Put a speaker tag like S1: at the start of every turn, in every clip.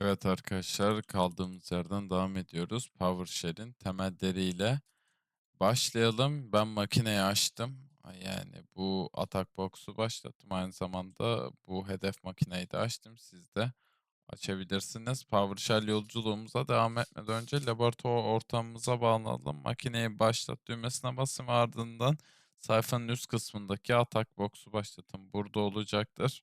S1: Evet arkadaşlar kaldığımız yerden devam ediyoruz. PowerShell'in temelleriyle başlayalım. Ben makineyi açtım. Yani bu atak box'u başlattım. Aynı zamanda bu hedef makineyi de açtım. Siz de açabilirsiniz. PowerShell yolculuğumuza devam etmeden önce laboratuvar ortamımıza bağlanalım. Makineyi başlat düğmesine basın ardından sayfanın üst kısmındaki atak box'u başlatın. Burada olacaktır.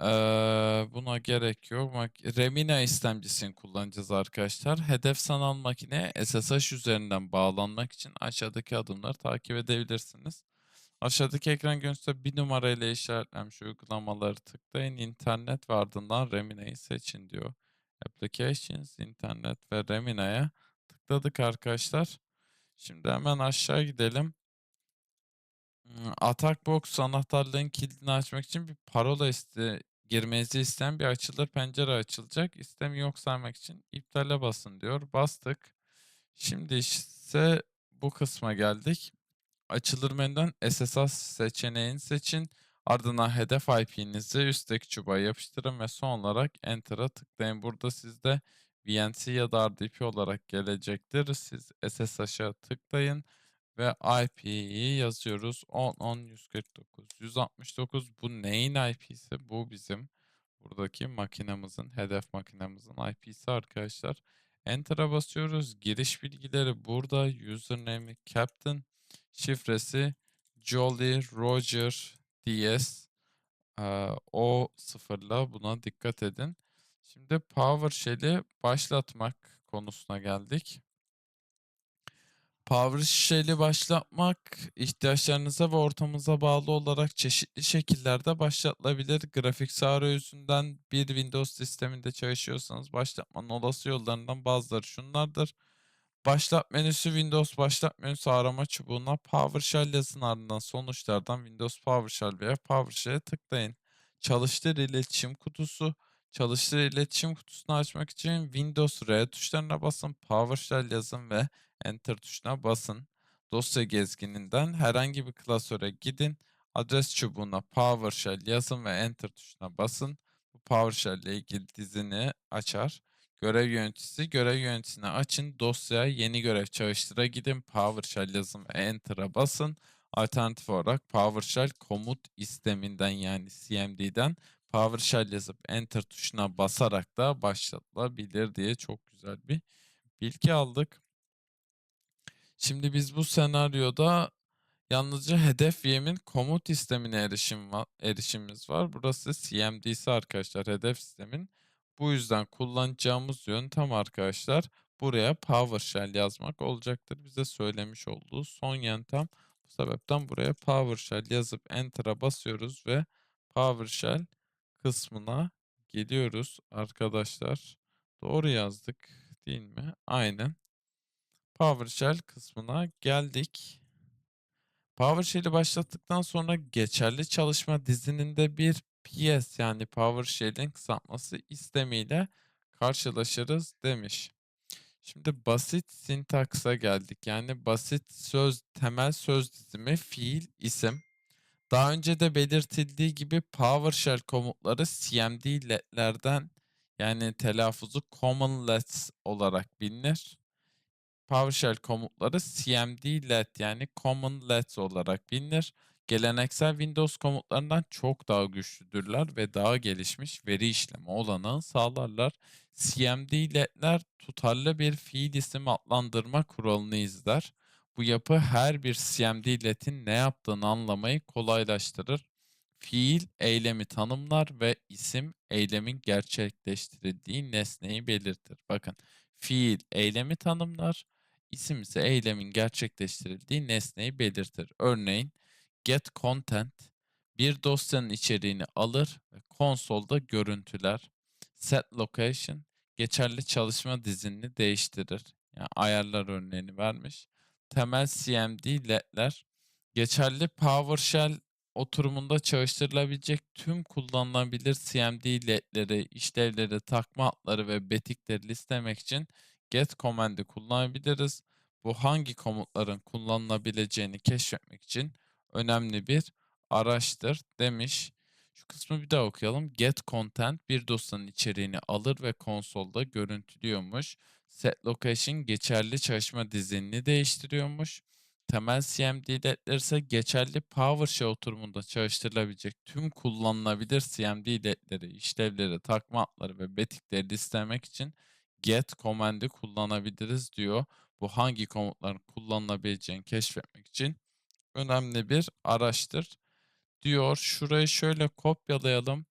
S1: Eee, buna gerek yok. Mak- Remina istemcisini kullanacağız arkadaşlar. Hedef sanal makineye SSH üzerinden bağlanmak için aşağıdaki adımları takip edebilirsiniz. Aşağıdaki ekran görüntüsü bir numarayla işaretlenmiş uygulamaları tıklayın. İnternet ve ardından Remina'yı seçin diyor. Applications, internet ve Remina'ya tıkladık arkadaşlar. Şimdi hemen aşağı gidelim. Atak Box anahtarlığın kilidini açmak için bir parola iste girmenizi isteyen bir açılır pencere açılacak. İstemi yok saymak için iptale basın diyor. Bastık. Şimdi ise bu kısma geldik. Açılır menüden SSH seçeneğini seçin. Ardından hedef IP'nizi üstteki çubuğa yapıştırın ve son olarak Enter'a tıklayın. Burada sizde VNC ya da RDP olarak gelecektir. Siz SSH'a tıklayın ve IP'yi yazıyoruz. 10 10 149 169 bu neyin IP'si? Bu bizim buradaki makinemizin, hedef makinemizin IP'si arkadaşlar. Enter'a basıyoruz. Giriş bilgileri burada. Username'i Captain, şifresi Jolly Roger DS. Ee, o sıfırla buna dikkat edin. Şimdi PowerShell'i başlatmak konusuna geldik. PowerShell'i başlatmak ihtiyaçlarınıza ve ortamınıza bağlı olarak çeşitli şekillerde başlatılabilir. Grafik arayüzünden bir Windows sisteminde çalışıyorsanız başlatmanın olası yollarından bazıları şunlardır. Başlat menüsü Windows başlat menüsü arama çubuğuna PowerShell yazın ardından sonuçlardan Windows PowerShell veya PowerShell'e tıklayın. Çalıştır iletişim kutusu. Çalıştır iletişim kutusunu açmak için Windows R tuşlarına basın, PowerShell yazın ve Enter tuşuna basın. Dosya gezgininden herhangi bir klasöre gidin. Adres çubuğuna PowerShell yazın ve Enter tuşuna basın. Bu PowerShell ile ilgili dizini açar. Görev yöneticisi, görev yöneticisini açın. Dosyaya yeni görev çalıştıra gidin. PowerShell yazın ve Enter'a basın. Alternatif olarak PowerShell komut isteminden yani CMD'den PowerShell yazıp Enter tuşuna basarak da başlatılabilir diye çok güzel bir bilgi aldık. Şimdi biz bu senaryoda yalnızca hedef VM'in komut istemine erişim var, erişimimiz var. Burası CMD'si arkadaşlar hedef sistemin. Bu yüzden kullanacağımız yöntem arkadaşlar buraya PowerShell yazmak olacaktır. Bize söylemiş olduğu son yöntem. Bu sebepten buraya PowerShell yazıp Enter'a basıyoruz ve PowerShell kısmına geliyoruz arkadaşlar. Doğru yazdık değil mi? Aynen. PowerShell kısmına geldik. PowerShell'i başlattıktan sonra geçerli çalışma dizininde bir PS yani PowerShell'in kısaltması istemiyle karşılaşırız demiş. Şimdi basit sintaksa geldik. Yani basit söz, temel söz dizimi, fiil, isim. Daha önce de belirtildiği gibi PowerShell komutları CMD'lerden yani telaffuzu Common-lets olarak bilinir. PowerShell komutları CMD-let yani Common-let olarak bilinir. Geleneksel Windows komutlarından çok daha güçlüdürler ve daha gelişmiş veri işleme olanağı sağlarlar. CMD-let'ler tutarlı bir fiil isim adlandırma kuralını izler. Bu yapı her bir CMD-let'in ne yaptığını anlamayı kolaylaştırır. Fiil eylemi tanımlar ve isim eylemin gerçekleştirildiği nesneyi belirtir. Bakın fiil eylemi tanımlar, isim ise eylemin gerçekleştirildiği nesneyi belirtir. Örneğin get content bir dosyanın içeriğini alır ve konsolda görüntüler. Set location geçerli çalışma dizinini değiştirir. Yani ayarlar örneğini vermiş. Temel CMD ledler geçerli PowerShell oturumunda çalıştırılabilecek tüm kullanılabilir CMD ledleri, işlevleri, takma adları ve betikleri listelemek için get command'i kullanabiliriz. Bu hangi komutların kullanılabileceğini keşfetmek için önemli bir araçtır demiş. Şu kısmı bir daha okuyalım. Get content bir dosyanın içeriğini alır ve konsolda görüntülüyormuş. Set location geçerli çalışma dizinini değiştiriyormuş. Temel CMD ledler ise geçerli PowerShell oturumunda çalıştırılabilecek tüm kullanılabilir CMD ledleri, işlevleri, takma adları ve betikleri listemek için get komandi kullanabiliriz diyor. Bu hangi komutların kullanılabileceğini keşfetmek için önemli bir araçtır diyor. Şurayı şöyle kopyalayalım.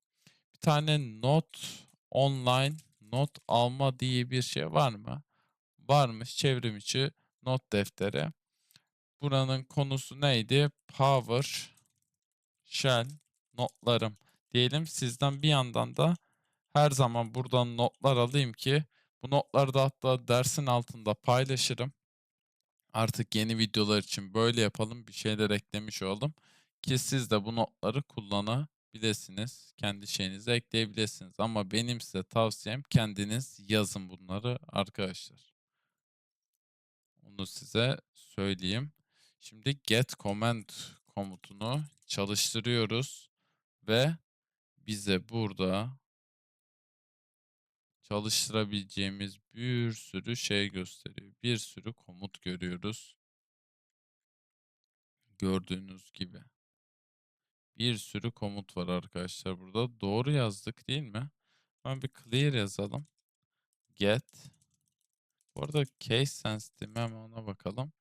S1: Bir tane not online not alma diye bir şey var mı? Varmış çevrim içi not defteri. Buranın konusu neydi? Power Shell notlarım diyelim. Sizden bir yandan da her zaman buradan notlar alayım ki bu notları da hatta dersin altında paylaşırım. Artık yeni videolar için böyle yapalım. Bir şeyler eklemiş oldum. Ki siz de bu notları kullanabilirsiniz. Kendi şeyinize ekleyebilirsiniz. Ama benim size tavsiyem kendiniz yazın bunları arkadaşlar. Onu size söyleyeyim. Şimdi get command komutunu çalıştırıyoruz ve bize burada çalıştırabileceğimiz bir sürü şey gösteriyor. Bir sürü komut görüyoruz. Gördüğünüz gibi. Bir sürü komut var arkadaşlar burada. Doğru yazdık değil mi? Ben bir clear yazalım. Get. Bu arada case sensitive hemen ona bakalım.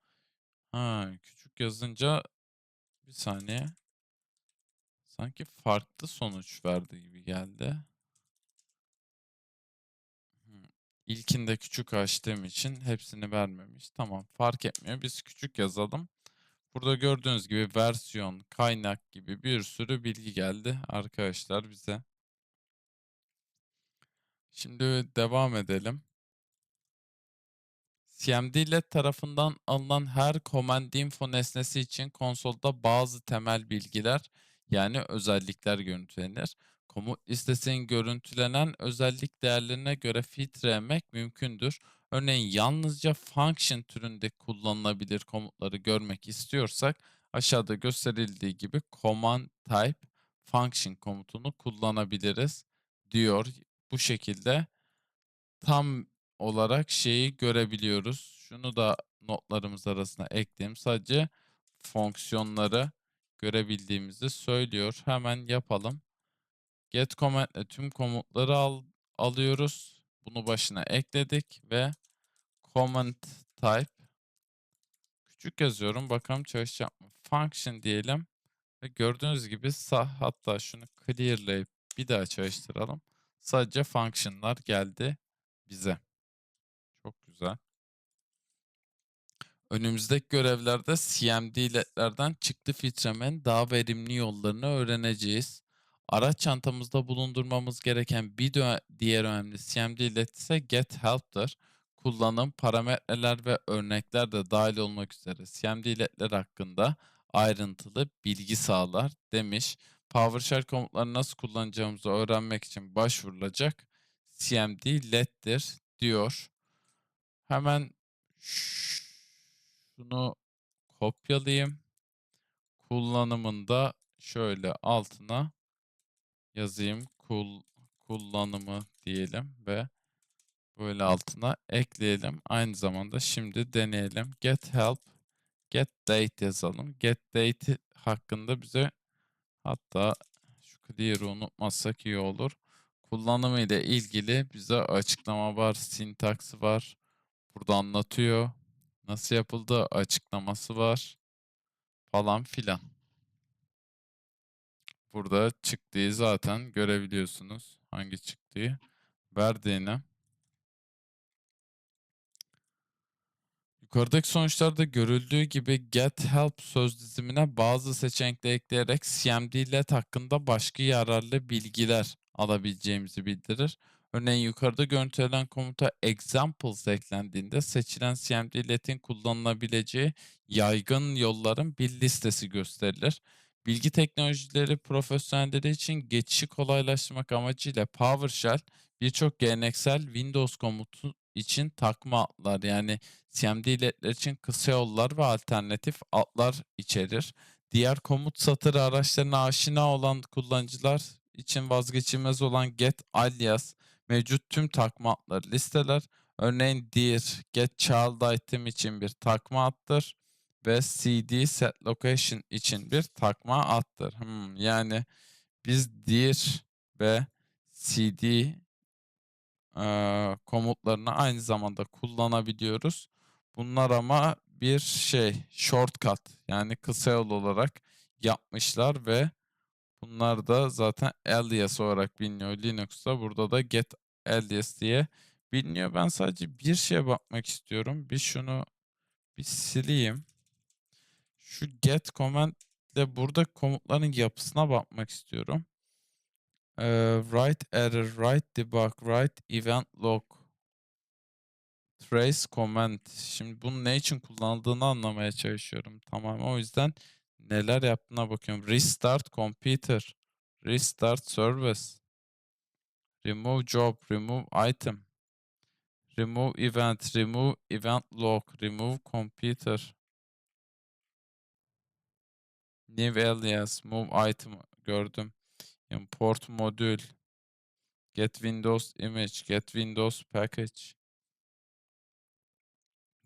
S1: Ha, küçük yazınca bir saniye. Sanki farklı sonuç verdi gibi geldi. İlkinde küçük açtığım için hepsini vermemiş. Tamam fark etmiyor. Biz küçük yazalım. Burada gördüğünüz gibi versiyon, kaynak gibi bir sürü bilgi geldi arkadaşlar bize. Şimdi devam edelim. CMD tarafından alınan her command info nesnesi için konsolda bazı temel bilgiler yani özellikler görüntülenir. Komut listesinin görüntülenen özellik değerlerine göre filtrelemek mümkündür. Örneğin yalnızca function türünde kullanılabilir komutları görmek istiyorsak aşağıda gösterildiği gibi command type function komutunu kullanabiliriz diyor. Bu şekilde tam olarak şeyi görebiliyoruz. Şunu da notlarımız arasına ekleyeyim. Sadece fonksiyonları görebildiğimizi söylüyor. Hemen yapalım. Get command ile tüm komutları al, alıyoruz. Bunu başına ekledik ve comment type küçük yazıyorum. Bakalım çalışacak mı? Function diyelim. Ve gördüğünüz gibi sağ hatta şunu clearlayıp bir daha çalıştıralım. Sadece function'lar geldi bize. Çok güzel. Önümüzdeki görevlerde CMD ledlerden çıktı filtremenin daha verimli yollarını öğreneceğiz. Araç çantamızda bulundurmamız gereken bir diğer önemli CMD led ise Get Help'tır. Kullanım, parametreler ve örnekler de dahil olmak üzere CMD ledler hakkında ayrıntılı bilgi sağlar demiş. PowerShell komutlarını nasıl kullanacağımızı öğrenmek için başvurulacak CMD led'dir diyor. Hemen şunu kopyalayayım. Kullanımında şöyle altına yazayım. Kul, kullanımı diyelim ve böyle altına ekleyelim. Aynı zamanda şimdi deneyelim. Get help, get date yazalım. Get date hakkında bize hatta şu clear'ı unutmazsak iyi olur. Kullanımı ile ilgili bize açıklama var, sintaksı var. Burada anlatıyor. Nasıl yapıldı açıklaması var. Falan filan. Burada çıktığı zaten görebiliyorsunuz. Hangi çıktığı verdiğini. Yukarıdaki sonuçlarda görüldüğü gibi get help söz dizimine bazı seçenekler ekleyerek CMD hakkında başka yararlı bilgiler alabileceğimizi bildirir. Örneğin yukarıda görüntülenen komuta examples eklendiğinde seçilen CMD LED'in kullanılabileceği yaygın yolların bir listesi gösterilir. Bilgi teknolojileri profesyonelleri için geçişi kolaylaştırmak amacıyla PowerShell birçok geleneksel Windows komutu için takma adlar yani CMD ledler için kısa yollar ve alternatif adlar içerir. Diğer komut satırı araçlarına aşina olan kullanıcılar için vazgeçilmez olan get alias mevcut tüm takma adları listeler. Örneğin dir get child item için bir takma addır ve cd set location için bir takma addır. Hmm, yani biz dir ve cd eee, komutlarını aynı zamanda kullanabiliyoruz. Bunlar ama bir şey shortcut yani kısa yol olarak yapmışlar ve bunlar da zaten alias olarak biliniyor Linux'ta. Burada da get alias diye biliniyor. Ben sadece bir şeye bakmak istiyorum. Bir şunu bir sileyim. Şu get command ile burada komutların yapısına bakmak istiyorum. Eee, write error, write debug, write event log, trace comment. Şimdi bunun ne için kullanıldığını anlamaya çalışıyorum. Tamam o yüzden neler yaptığına bakıyorum. Restart computer, restart service, remove job, remove item, remove event, remove event log, remove computer, new alias, move item gördüm. Import modül, get Windows image, get Windows package,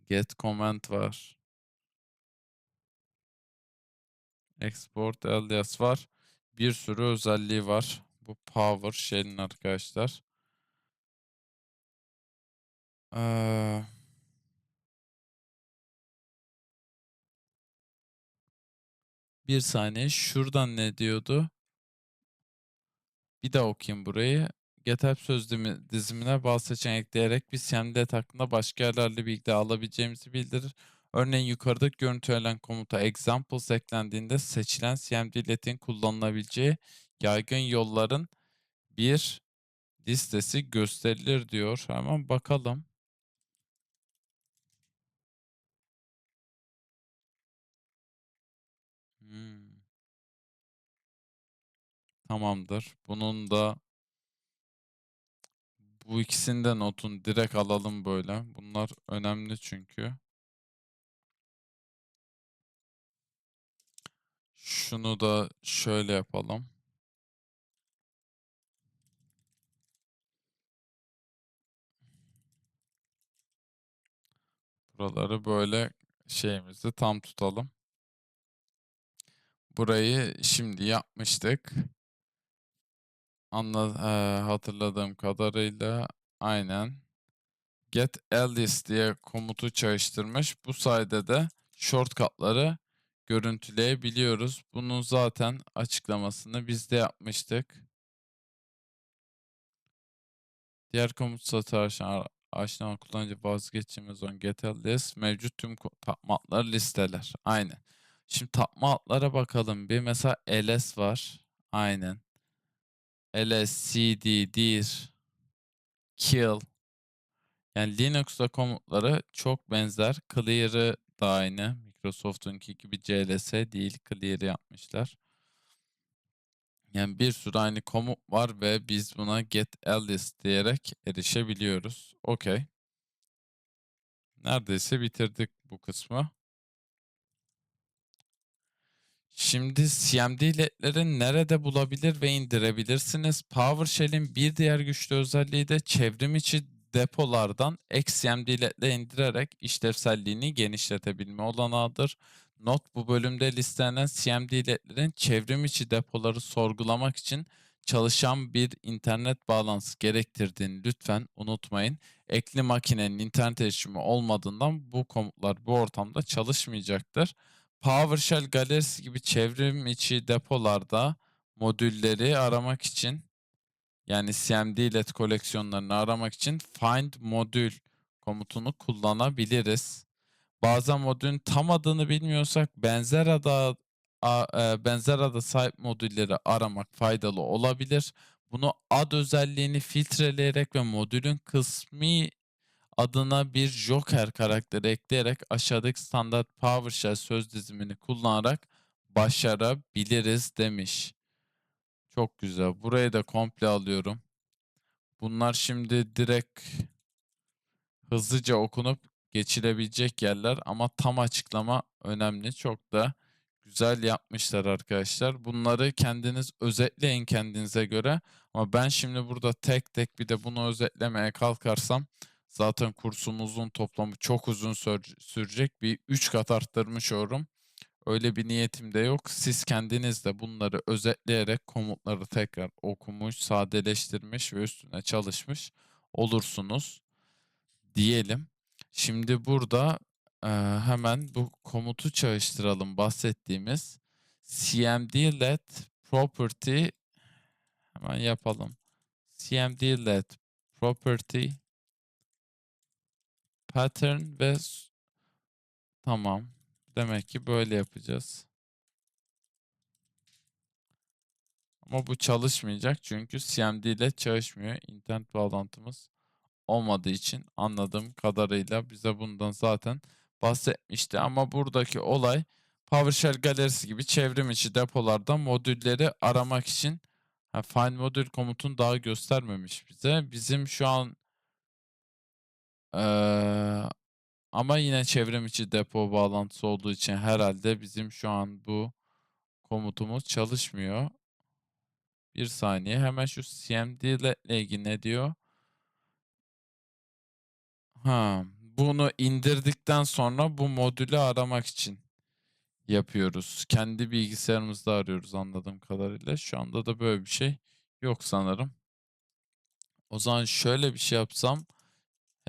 S1: get command var. Export alias var. Bir sürü özelliği var. Bu Power Shell'in arkadaşlar. Ee, bir saniye. Şuradan ne diyordu? Bir daha okuyayım burayı. GetApp söz dimi- dizimine bazı seçenek ekleyerek bir CMDlet hakkında başka yerlerle bilgi alabileceğimizi bildirir. Örneğin yukarıda görüntülenen komuta examples eklendiğinde seçilen CMDlet'in kullanılabileceği yaygın yolların bir listesi gösterilir diyor. Hemen bakalım. Hmm. Tamamdır. Bunun da bu ikisini de notun direkt alalım böyle. Bunlar önemli çünkü. Şunu da şöyle yapalım. Buraları böyle şeyimizi tam tutalım. Burayı şimdi yapmıştık. Anla, eee, hatırladığım kadarıyla aynen get alias diye komutu çalıştırmış. Bu sayede de shortcut'ları görüntüleyebiliyoruz. Bunun zaten açıklamasını biz de yapmıştık. Diğer komut satır aşina, kullanıcı vazgeçilmez olan get alias mevcut tüm ko- tapma listeler. Aynen. Şimdi tapma bakalım bir. Mesela ls var. Aynen. Ls, cd, dir, kill. Yani Linux'ta komutları çok benzer. Clear'ı da aynı. Microsoft'unki gibi cls değil. Clear yapmışlar. Yani bir sürü aynı komut var ve biz buna get alias diyerek erişebiliyoruz. Okey. Neredeyse bitirdik bu kısmı. Şimdi CMD ledleri nerede bulabilir ve indirebilirsiniz? PowerShell'in bir diğer güçlü özelliği de çevrim içi depolardan XCMD ledle indirerek işlevselliğini genişletebilme olanağıdır. Not bu bölümde listelenen CMD ledlerin çevrim içi depoları sorgulamak için çalışan bir internet bağlantısı gerektirdiğini lütfen unutmayın. Ekli makinenin internet erişimi olmadığından bu komutlar bu ortamda çalışmayacaktır. PowerShell galerisi gibi çevrim içi depolarda modülleri aramak için yani CMD-LED koleksiyonlarını aramak için find modül komutunu kullanabiliriz. Bazen modülün tam adını bilmiyorsak benzer ada e, benzer ada sahip modülleri aramak faydalı olabilir. Bunu ad özelliğini filtreleyerek ve modülün kısmi adına bir Joker karakteri ekleyerek aşağıdaki standart PowerShell söz dizimini kullanarak başarabiliriz demiş. Çok güzel. Burayı da komple alıyorum. Bunlar şimdi direkt hızlıca okunup geçilebilecek yerler ama tam açıklama önemli. Çok da Güzel yapmışlar arkadaşlar. Bunları kendiniz özetleyin kendinize göre. Ama ben şimdi burada tek tek bir de bunu özetlemeye kalkarsam zaten kursumuzun toplamı çok uzun sür- sürecek. Bir 3 kat arttırmış olurum. Öyle bir niyetim de yok. Siz kendiniz de bunları özetleyerek komutları tekrar okumuş, sadeleştirmiş ve üstüne çalışmış olursunuz diyelim. Şimdi burada eee, hemen bu komutu çalıştıralım bahsettiğimiz cmd let property hemen yapalım. cmd let property pattern ve tamam. Demek ki böyle yapacağız. Ama bu çalışmayacak çünkü CMD ile çalışmıyor. İnternet bağlantımız olmadığı için anladığım kadarıyla bize bundan zaten bahsetmişti. Ama buradaki olay PowerShell galerisi gibi çevrim içi depolarda modülleri aramak için find modül komutunu daha göstermemiş bize. Bizim şu an ama yine çevrim içi depo bağlantısı olduğu için herhalde bizim şu an bu komutumuz çalışmıyor. Bir saniye hemen şu CMD ile ilgili ne diyor? Ha, bunu indirdikten sonra bu modülü aramak için yapıyoruz. Kendi bilgisayarımızda arıyoruz anladığım kadarıyla. Şu anda da böyle bir şey yok sanırım. O zaman şöyle bir şey yapsam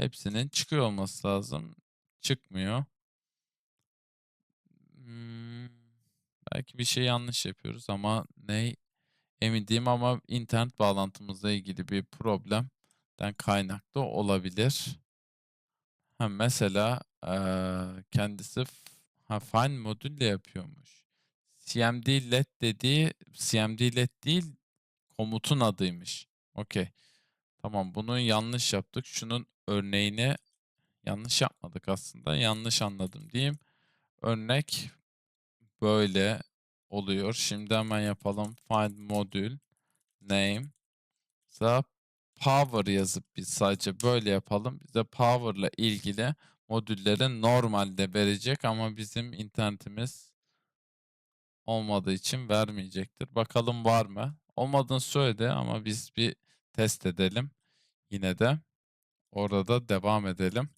S1: hepsinin çıkıyor olması lazım. Çıkmıyor. Hmm, belki bir şey yanlış yapıyoruz ama ne emin değilim ama internet bağlantımızla ilgili bir problemden kaynaklı olabilir. Ha, mesela eee, kendisi ha, find modülle yapıyormuş. CMD let dediği CMD let değil komutun adıymış. Okey. Tamam bunu yanlış yaptık. Şunun örneğini yanlış yapmadık aslında. Yanlış anladım diyeyim. Örnek böyle oluyor. Şimdi hemen yapalım. Find modül name the power yazıp biz sadece böyle yapalım. Bize power ile ilgili modülleri normalde verecek ama bizim internetimiz olmadığı için vermeyecektir. Bakalım var mı? Olmadığını söyledi ama biz bir test edelim. Yine de orada devam edelim.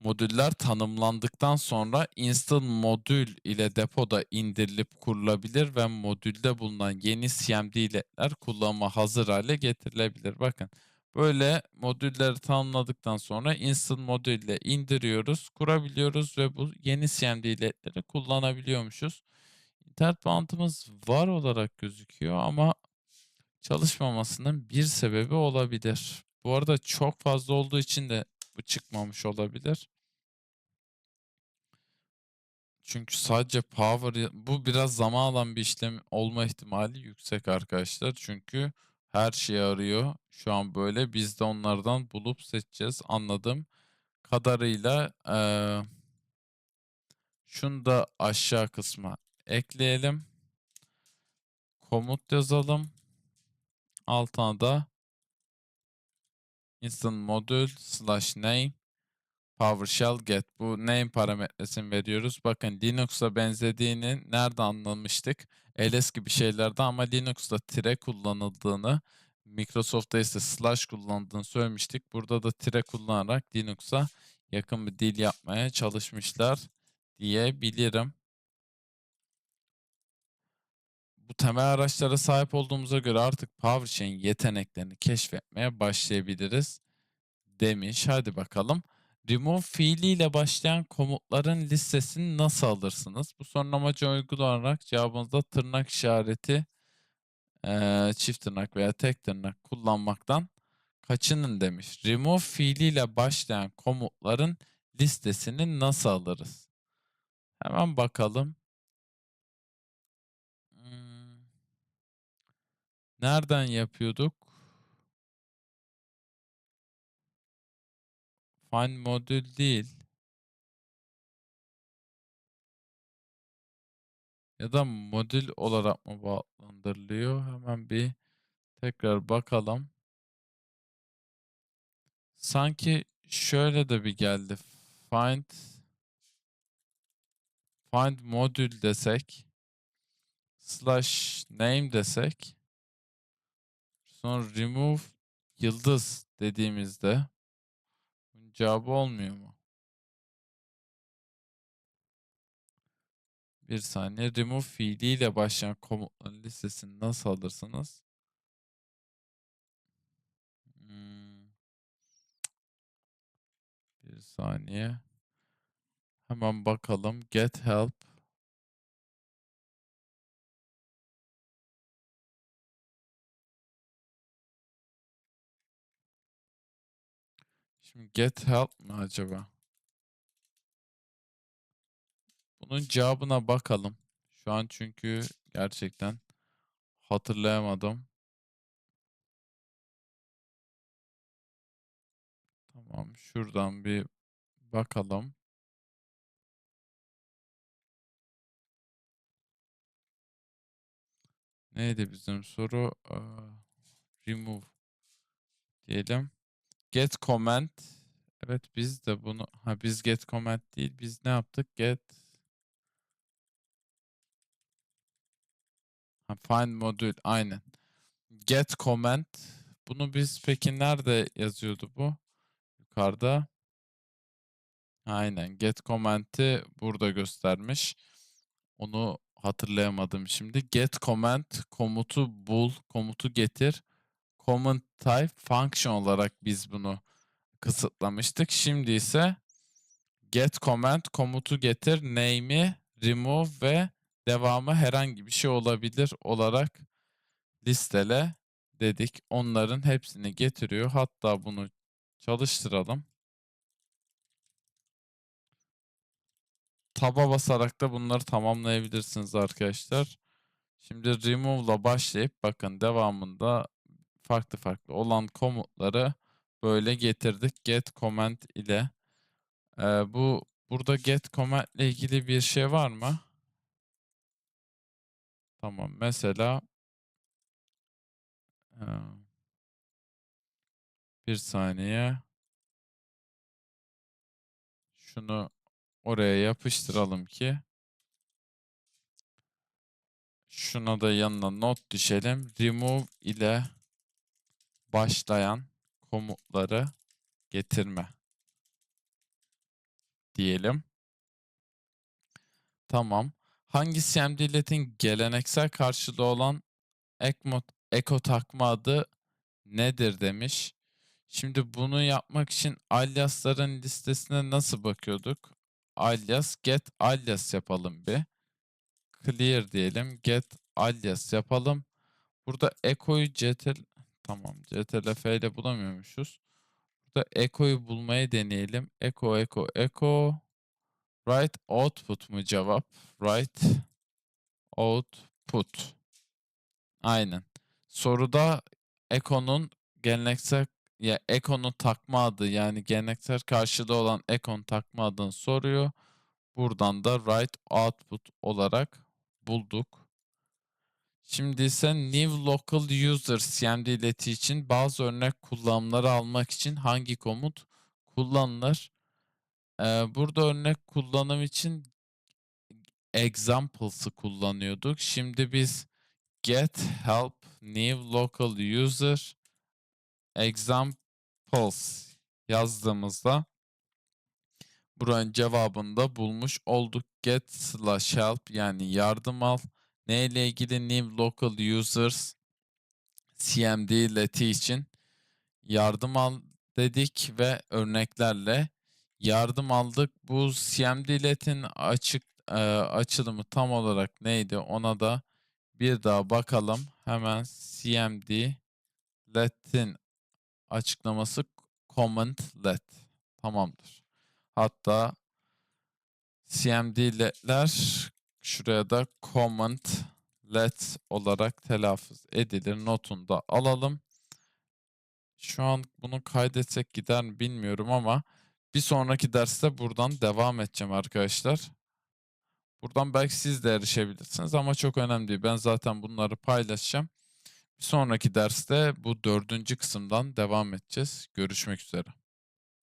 S1: Modüller tanımlandıktan sonra install modül ile depoda indirilip kurulabilir ve modülde bulunan yeni CMD'ler kullanıma hazır hale getirilebilir. Bakın böyle modülleri tanımladıktan sonra install modül ile indiriyoruz, kurabiliyoruz ve bu yeni CMD'leri kullanabiliyormuşuz. İnternet bağlantımız var olarak gözüküyor ama çalışmamasının bir sebebi olabilir. Bu arada çok fazla olduğu için de bu çıkmamış olabilir. Çünkü sadece power bu biraz zaman alan bir işlem olma ihtimali yüksek arkadaşlar. Çünkü her şeyi arıyor. Şu an böyle biz de onlardan bulup seçeceğiz. Anladığım kadarıyla eee şunu da aşağı kısma ekleyelim. Komut yazalım. Altına da instant modül slash name PowerShell get. Bu name parametresini veriyoruz. Bakın Linux'a benzediğini nerede anlamıştık? ls gibi şeylerde ama Linux'ta tire kullanıldığını, Microsoft'ta ise slash kullandığını söylemiştik. Burada da tire kullanarak Linux'a yakın bir dil yapmaya çalışmışlar diyebilirim. Bu temel araçlara sahip olduğumuza göre artık PowerShell'in yeteneklerini keşfetmeye başlayabiliriz demiş. Hadi bakalım. Remove fiiliyle başlayan komutların listesini nasıl alırsınız? Bu sorunun amacı uygulanarak cevabınızda tırnak işareti, çift tırnak veya tek tırnak kullanmaktan kaçının demiş. Remove fiiliyle başlayan komutların listesini nasıl alırız? Hemen bakalım. Nereden yapıyorduk? Find modül değil. Ya da modül olarak mı bağlandırılıyor? Hemen bir tekrar bakalım. Sanki şöyle de bir geldi. Find find modül desek slash name desek sonra remove yıldız dediğimizde bunun cevabı olmuyor mu? Bir saniye. Remove fiiliyle başlayan komutların listesini nasıl alırsınız? Hmm. Bir saniye. Hemen bakalım. Get help. Get help mi acaba? Bunun cevabına bakalım. Şu an çünkü gerçekten hatırlayamadım. Tamam, şuradan bir bakalım. Neydi bizim soru? Ee, remove diyelim. Get comment. Evet biz de bunu ha biz get comment değil biz ne yaptık? Get ha, find modül aynen. Get comment. Bunu biz peki nerede yazıyordu bu? Yukarıda. Aynen get comment'i burada göstermiş. Onu hatırlayamadım şimdi. Get comment komutu bul, komutu getir. Comment type function olarak biz bunu kısıtlamıştık. Şimdi ise get comment komutu getir name'i remove ve devamı herhangi bir şey olabilir olarak listele dedik. Onların hepsini getiriyor. Hatta bunu çalıştıralım. Taba basarak da bunları tamamlayabilirsiniz arkadaşlar. Şimdi remove'la başlayıp bakın devamında farklı farklı olan komutları böyle getirdik get comment ile. Ee, bu burada get comment ile ilgili bir şey var mı? Tamam mesela bir saniye şunu oraya yapıştıralım ki şuna da yanına not düşelim. Remove ile başlayan komutları getirme diyelim. Tamam. Hangi CMDLET'in geleneksel karşılığı olan Ecmo, Eko takma adı nedir demiş. Şimdi bunu yapmak için aliasların listesine nasıl bakıyorduk? Alias, get alias yapalım bir. Clear diyelim. Get alias yapalım. Burada eko'yu ctl tamam ctlf ile bulamıyormuşuz. Burada eko'yu bulmayı deneyelim. Eko, eko, eko. Write output mu cevap? Write output. Aynen. Soruda Eko'nun geleneksel ya Eko'nun takma adı yani geleneksel karşılığı olan Ekon takma adını soruyor. Buradan da write output olarak bulduk. Şimdi ise new local user CMD ileti için bazı örnek kullanımları almak için hangi komut kullanılır? Ee, burada örnek kullanım için examples'ı kullanıyorduk. Şimdi biz get help new local user examples yazdığımızda buranın cevabını da bulmuş olduk. Get slash help yani yardım al. Ne ile ilgili new local users CMD leti için yardım al dedik ve örneklerle yardım aldık. Bu CMD letin açık e, açılımı tam olarak neydi ona da bir daha bakalım. Hemen CMD let'in açıklaması comment let. Tamamdır. Hatta CMD let'ler şuraya da comment let olarak telaffuz edilir. Notunu da alalım. Şu an bunu kaydetsek gider mi bilmiyorum ama bir sonraki derste buradan devam edeceğim arkadaşlar. Buradan belki siz de erişebilirsiniz ama çok önemli değil. Ben zaten bunları paylaşacağım. Bir sonraki derste bu dördüncü kısımdan devam edeceğiz. Görüşmek üzere.